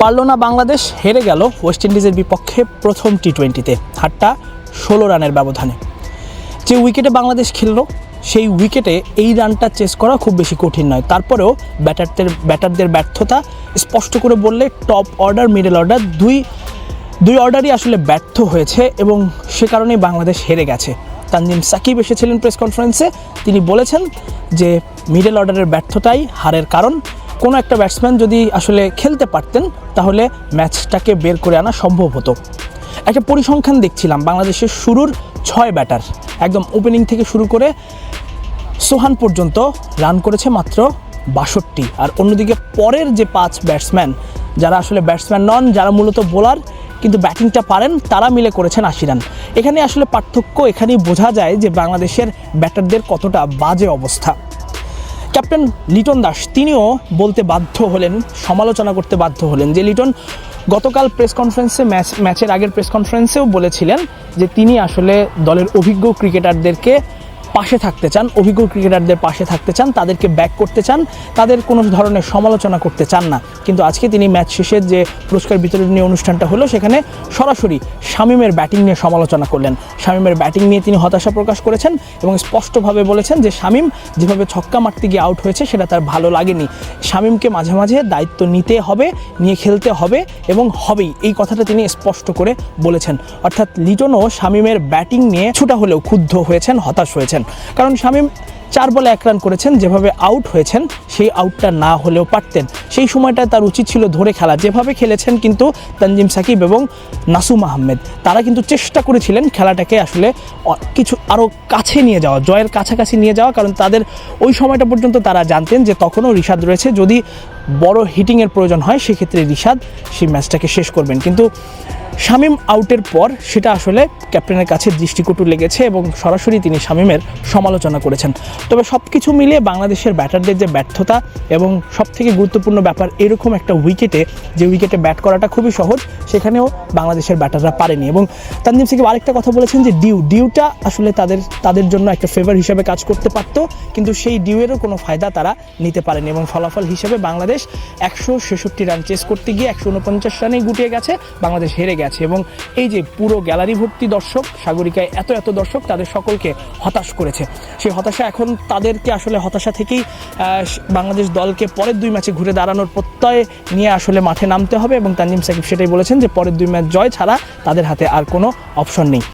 পারল না বাংলাদেশ, হেরে গেল ওয়েস্ট ইন্ডিজের বিপক্ষে প্রথম টি টোয়েন্টিতে হারটা ষোলো রানের ব্যবধানে। যে উইকেটে বাংলাদেশ খেললো, সেই উইকেটে এই রানটা চেস করা খুব বেশি কঠিন নয়। তারপরেও ব্যাটারদের ব্যাটারদের ব্যর্থতা স্পষ্ট করে বললে টপ অর্ডার, মিডল অর্ডার দুই দুই অর্ডারই আসলে ব্যর্থ হয়েছে এবং সে কারণেই বাংলাদেশ হেরে গেছে। তানজিম সাকিব এসেছিলেন প্রেস কনফারেন্সে। তিনি বলেছেন যে, মিডল অর্ডারের ব্যর্থতাই হারের কারণ। কোনো একটা ব্যাটসম্যান যদি আসলে খেলতে পারতেন, তাহলে ম্যাচটাকে বের করে আনা সম্ভব হতো। একটা পরিসংখ্যান দেখছিলাম, বাংলাদেশের শুরুর ছয় ব্যাটার একদম ওপেনিং থেকে শুরু করে সোহান পর্যন্ত রান করেছে মাত্র বাষট্টি। আর অন্যদিকে পরের যে পাঁচ ব্যাটসম্যান যারা আসলে ব্যাটসম্যান নন, যারা মূলত বোলার কিন্তু ব্যাটিংটা পারেন, তারা মিলে করেছেন আশি রান এখানে আসলে পার্থক্য এখানেই বোঝা যায় যে বাংলাদেশের ব্যাটারদের কতটা বাজে অবস্থা। ক্যাপ্টেন লিটন দাস, তিনিও বলতে বাধ্য হলেন, সমালোচনা করতে বাধ্য হলেন যে লিটন গতকাল প্রেস কনফারেন্সে ম্যাচ, ম্যাচের আগের প্রেস কনফারেন্সেও বলেছিলেন যে তিনি আসলে দলের অভিজ্ঞ ক্রিকেটারদেরকে পাশে থাকতে চান, অভিজ্ঞ ক্রিকেটারদের পাশে থাকতে চান, তাদেরকে ব্যাক করতে চান, তাদের কোনো ধরনের সমালোচনা করতে চান না। কিন্তু আজকে তিনি ম্যাচ শেষের যে পুরস্কার বিতরণী অনুষ্ঠানটা হলো, সেখানে সরাসরি শামিমের ব্যাটিং নিয়ে সমালোচনা করলেন। শামিমের ব্যাটিং নিয়ে তিনি হতাশা প্রকাশ করেছেন এবং স্পষ্টভাবে বলেছেন যে শামিম যেভাবে ছক্কা মারতে গিয়ে আউট হয়েছে, সেটা তার ভালো লাগেনি। শামিমকে মাঝে মাঝে দায়িত্ব নিতে হবে, নিয়ে খেলতে হবে এবং হবেই, এই কথাটা তিনি স্পষ্ট করে বলেছেন। অর্থাৎ লিটনও শামিমের ব্যাটিং নিয়ে ছুটা হলেও ক্ষুব্ধ হয়েছেন, হতাশ হয়েছেন। কারণ শামিম চার বলে এক রান করেছেন, যেভাবে আউট হয়েছেন, সেই আউটটা না হলেও পারতেন। সেই সময়টা তার উচিত ছিল ধরে খেলা। যেভাবে খেলেছেন কিন্তু তানজিম সাকিব এবং নাসুম আহমেদ, তারা কিন্তু চেষ্টা করেছিলেন খেলাটাকে আসলে কিছু আরও কাছে নিয়ে যাওয়া, জয়ের কাছাকাছি নিয়ে যাওয়া। কারণ তাদের ওই সময়টা পর্যন্ত তারা জানতেন যে তখনও রিশাদ রয়েছে। যদি বড় হিটিংয়ের প্রয়োজন হয়, সেক্ষেত্রে রিশাদ সেই ম্যাচটাকে শেষ করবেন। কিন্তু শামিম আউটের পর সেটা আসলে ক্যাপ্টেনের কাছে দৃষ্টিকটু লেগেছে এবং সরাসরি তিনি শামিমের সমালোচনা করেছেন। তবে সব কিছু মিলিয়ে বাংলাদেশের ব্যাটারদের যে ব্যর্থতা এবং সবথেকে গুরুত্বপূর্ণ ব্যাপার এরকম একটা উইকেটে, যে উইকেটে ব্যাট করাটা খুবই সহজ, সেখানেও বাংলাদেশের ব্যাটাররা পারেনি। এবং তানজিম সাকিব আরেকটা কথা বলেছেন যে ডিউ, ডিউটা আসলে তাদের তাদের জন্য একটা ফেভার হিসেবে কাজ করতে পারত, কিন্তু সেই ডিউয়েরও কোনো ফায়দা তারা নিতে পারেনি এবং ফলাফল হিসেবে বাংলাদেশ একশো ছেষট্টি রান চেস করতে গিয়ে একশো উনপঞ্চাশ রানেই গুটিয়ে গেছে, বাংলাদেশ হেরে গেছে। এবং এই যে পুরো গ্যালারি ভর্তি দর্শক, সাগরিকায় এত এত দর্শক তাদের সকলকে হতাশ করেছে। সেই হতাশা এখন তাদেরকে আসলে হতাশা থেকেই বাংলাদেশ দলকে পরের দুই ম্যাচে ঘুরে দাঁড়ানোর প্রত্যয় নিয়ে আসলে মাঠে নামতে হবে এবং তানজিম সাকিব সেটাই বলেছেন যে পরের দুই ম্যাচ জয় ছাড়া তাদের হাতে আর কোনো অপশন নেই।